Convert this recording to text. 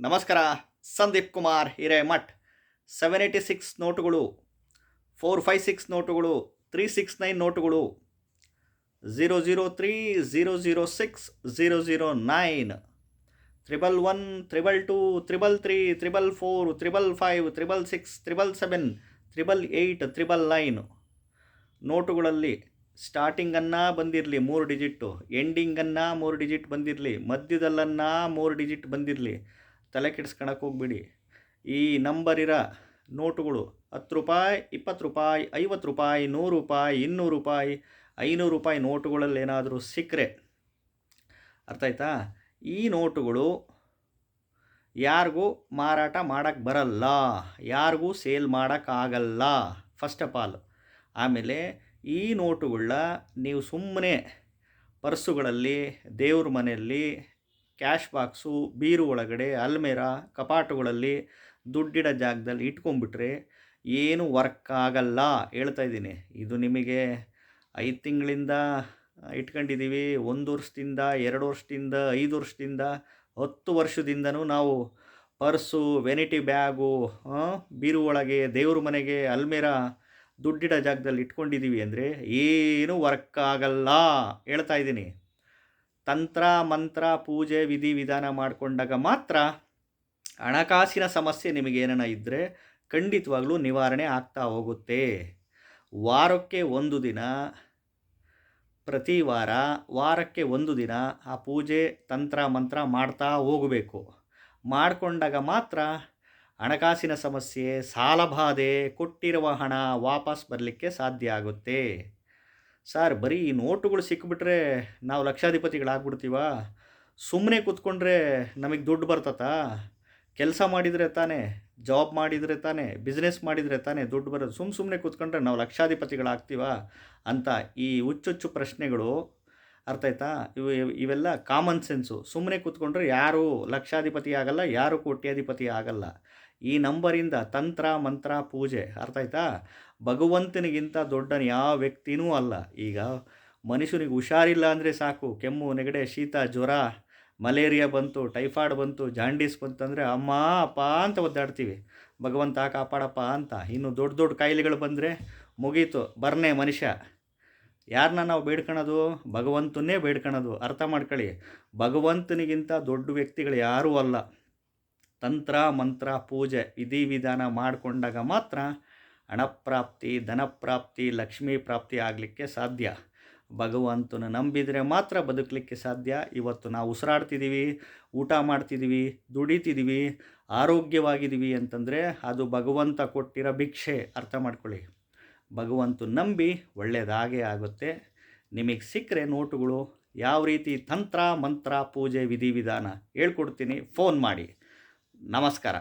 ನಮಸ್ಕಾರ, Sandeep Kumar, Hiremath. Seven eighty six ನೋಟುಗಳು four five six ನೋಟುಗಳು ತ್ರೀ ಸಿಕ್ಸ್ ನೈನ್ ನೋಟುಗಳು zero zero three zero zero six zero zero nine triple one triple two triple three triple four triple five triple six triple seven triple eight triple nine ನೋಟುಗಳಲ್ಲಿ ಸ್ಟಾರ್ಟಿಂಗನ್ನು ಬಂದಿರಲಿ ಮೂರು digit ಎಂಡಿಂಗನ್ನು ಮೂರು digit ಬಂದಿರಲಿ, ಮಧ್ಯದಲ್ಲನ್ನು ಮೂರು digit ಬಂದಿರಲಿ. ತಲೆ ಕೆಡಿಸ್ಕೊಳಕ್ಕೆ ಹೋಗ್ಬಿಡಿ. ಈ number ಇರೋ ನೋಟುಗಳು ಹತ್ತು ರೂಪಾಯಿ, ಇಪ್ಪತ್ತು ರೂಪಾಯಿ, ಐವತ್ತು ರೂಪಾಯಿ, ನೂರು ರೂಪಾಯಿ, ಇನ್ನೂರು ರೂಪಾಯಿ, ಐನೂರು ರೂಪಾಯಿ ನೋಟುಗಳಲ್ಲಿ ಏನಾದರೂ ಸಿಕ್ಕರೆ. ಅರ್ಥ ಆಯ್ತಾ? ಈ ನೋಟುಗಳು ಯಾರಿಗೂ ಮಾರಾಟ ಮಾಡೋಕ್ಕೆ ಬರಲ್ಲ. ಯಾರಿಗೂ ಸೇಲ್ ಮಾಡೋಕ್ಕಾಗಲ್ಲ ಫಸ್ಟ್ ಆಫ್ ಆಲ್ ಆಮೇಲೆ ಈ ನೋಟುಗಳನ್ನ ನೀವು ಸುಮ್ಮನೆ ಪರ್ಸುಗಳಲ್ಲಿ, ದೇವ್ರ ಮನೆಯಲ್ಲಿ ಕ್ಯಾಶ್ ಬಾಕ್ಸು, ಬೀರು ಒಳಗಡೆ, ಅಲ್ಮೇರಾ, ಕಪಾಟುಗಳಲ್ಲಿ ದುಡ್ಡಿಡೋ ಜಾಗದಲ್ಲಿ ಇಟ್ಕೊಂಡ್ಬಿಟ್ರೆ ಏನು ವರ್ಕ್ ಆಗಲ್ಲ ಹೇಳ್ತಾ ಇದ್ದೀನಿ. ಇದು ನಿಮಗೆ ಐದು ತಿಂಗಳಿಂದ ಇಟ್ಕೊಂಡಿದ್ದೀವಿ, ಒಂದು ವರ್ಷದಿಂದ, ಎರಡು ವರ್ಷದಿಂದ, ಐದು ವರ್ಷದಿಂದ, ಹತ್ತು ವರ್ಷದಿಂದನೂ ನಾವು ಪರ್ಸು, ವೆನಿಟಿ ಬ್ಯಾಗು ಬೀರು ಒಳಗೆ, ದೇವ್ರ ಮನೆಗೆ, ಅಲ್ಮೇರ ದುಡ್ಡಿಡೋ ಜಾಗದಲ್ಲಿ ಇಟ್ಕೊಂಡಿದ್ದೀವಿ ಅಂದರೆ ಏನೂ ವರ್ಕ್ ಆಗಲ್ಲ ಹೇಳ್ತಾ ಇದ್ದೀನಿ. ತಂತ್ರ, ಮಂತ್ರ, ಪೂಜೆ, ವಿಧಿ ವಿಧಾನ ಮಾಡಿಕೊಂಡಾಗ ಮಾತ್ರ ಹಣಕಾಸಿನ ಸಮಸ್ಯೆ ನಿಮಗೇನ ಇದ್ದರೆ ಖಂಡಿತವಾಗ್ಲೂ ನಿವಾರಣೆ ಆಗ್ತಾ ಹೋಗುತ್ತೆ. ವಾರಕ್ಕೆ ಒಂದು ದಿನ, ಪ್ರತಿ ವಾರ ವಾರಕ್ಕೆ ಒಂದು ದಿನ ಆ ಪೂಜೆ, ತಂತ್ರ, ಮಂತ್ರ ಮಾಡ್ತಾ ಹೋಗಬೇಕು. ಮಾಡಿಕೊಂಡಾಗ ಮಾತ್ರ ಹಣಕಾಸಿನ ಸಮಸ್ಯೆ, ಸಾಲಬಾಧೆ, ಕೊಟ್ಟಿರುವ ಹಣ ವಾಪಸ್ ಬರಲಿಕ್ಕೆ ಸಾಧ್ಯ ಆಗುತ್ತೆ. ಸರ್, ಬರೀ ಈ ನೋಟುಗಳು ಸಿಕ್ಕಿಬಿಟ್ರೆ ನಾವು ಲಕ್ಷಾಧಿಪತಿಗಳಾಗ್ಬಿಡ್ತೀವ? ಸುಮ್ಮನೆ ಕೂತ್ಕೊಂಡ್ರೆ ನಮಗೆ ದುಡ್ಡು ಬರ್ತತಾ? ಕೆಲಸ ಮಾಡಿದರೆ ತಾನೇ, ಜಾಬ್ ಮಾಡಿದರೆ ತಾನೇ, ಬಿಸ್ನೆಸ್ ಮಾಡಿದರೆ ತಾನೇ ದುಡ್ಡು ಬರೋದು? ಸುಮ್ಮ ಸುಮ್ಮನೆ ಕೂತ್ಕೊಂಡ್ರೆ ನಾವು ಲಕ್ಷಾಧಿಪತಿಗಳಾಗ್ತೀವ? ಅಂತ ಈ ಹುಚ್ಚುಚ್ಚು ಪ್ರಶ್ನೆಗಳು ಅರ್ಥ ಆಯ್ತಾ? ಇವು ಇವೆಲ್ಲ ಕಾಮನ್ ಸೆನ್ಸು ಸುಮ್ಮನೆ ಕೂತ್ಕೊಂಡ್ರೆ ಯಾರೂ ಲಕ್ಷಾಧಿಪತಿ ಆಗಲ್ಲ, ಯಾರು ಕೋಟ್ಯಾಧಿಪತಿ ಆಗಲ್ಲ. ಈ ನಂಬರಿಂದ ತಂತ್ರ, ಮಂತ್ರ, ಪೂಜೆ, ಅರ್ಥ ಆಯ್ತಾ? ಭಗವಂತನಿಗಿಂತ ದೊಡ್ಡನ ಯಾವ ವ್ಯಕ್ತಿನೂ ಅಲ್ಲ. ಈಗ ಮನುಷ್ಯನಿಗೆ ಹುಷಾರಿಲ್ಲ ಅಂದರೆ ಸಾಕು. ಕೆಮ್ಮು, ನೆಗಡೆ, ಶೀತ, ಜ್ವರ, ಮಲೇರಿಯಾ ಬಂತು, ಟೈಫಾಯ್ಡ್ ಬಂತು, ಜಾಂಡೀಸ್ ಬಂತಂದರೆ ಅಮ್ಮ, ಅಪ್ಪ ಅಂತ ಒದ್ದಾಡ್ತೀವಿ. ಭಗವಂತ ಕಾಪಾಡಪ್ಪ ಅಂತ. ಇನ್ನು ದೊಡ್ಡ ದೊಡ್ಡ ಕಾಯಿಲೆಗಳು ಬಂದರೆ ಮುಗೀತು. ಬರ್ನೆ ಮನುಷ್ಯ. ಯಾರನ್ನ ನಾವು ಬೇಡ್ಕೊಳೋದು ಭಗವಂತನ್ನೇ ಬೇಡ್ಕೊಳೋದು ಅರ್ಥ ಮಾಡ್ಕೊಳ್ಳಿ. ಭಗವಂತನಿಗಿಂತ ದೊಡ್ಡ ವ್ಯಕ್ತಿಗಳು ಯಾರೂ ಅಲ್ಲ. ತಂತ್ರ, ಮಂತ್ರ, ಪೂಜೆ, ವಿಧಿ ವಿಧಾನ ಮಾಡಿಕೊಂಡಾಗ ಮಾತ್ರ ಹಣಪ್ರಾಪ್ತಿ, ಧನಪ್ರಾಪ್ತಿ, ಲಕ್ಷ್ಮೀ ಪ್ರಾಪ್ತಿ ಆಗಲಿಕ್ಕೆ ಸಾಧ್ಯ. ಭಗವಂತನ ನಂಬಿದರೆ ಮಾತ್ರ ಬದುಕಲಿಕ್ಕೆ ಸಾಧ್ಯ. ಇವತ್ತು ನಾವು ಉಸಿರಾಡ್ತಿದ್ದೀವಿ ಊಟ ಮಾಡ್ತಿದ್ದೀವಿ ದುಡಿತಿದ್ದೀವಿ ಆರೋಗ್ಯವಾಗಿದ್ದೀವಿ ಅಂತಂದರೆ ಅದು ಭಗವಂತ ಕೊಟ್ಟಿರೋ ಭಿಕ್ಷೆ. ಅರ್ಥ ಮಾಡ್ಕೊಳ್ಳಿ. ಭಗವಂತ ನಂಬಿ ಒಳ್ಳೆಯದಾಗೇ ಆಗುತ್ತೆ. ನಿಮಗೆ ಸಿಕ್ಕರೆ ನೋಟುಗಳು, ಯಾವ ರೀತಿ ತಂತ್ರ, ಮಂತ್ರ, ಪೂಜೆ, ವಿಧಿ, ವಿಧಾನ ಹೇಳ್ಕೊಡ್ತೀನಿ. ಫೋನ್ ಮಾಡಿ. ನಮಸ್ಕಾರ.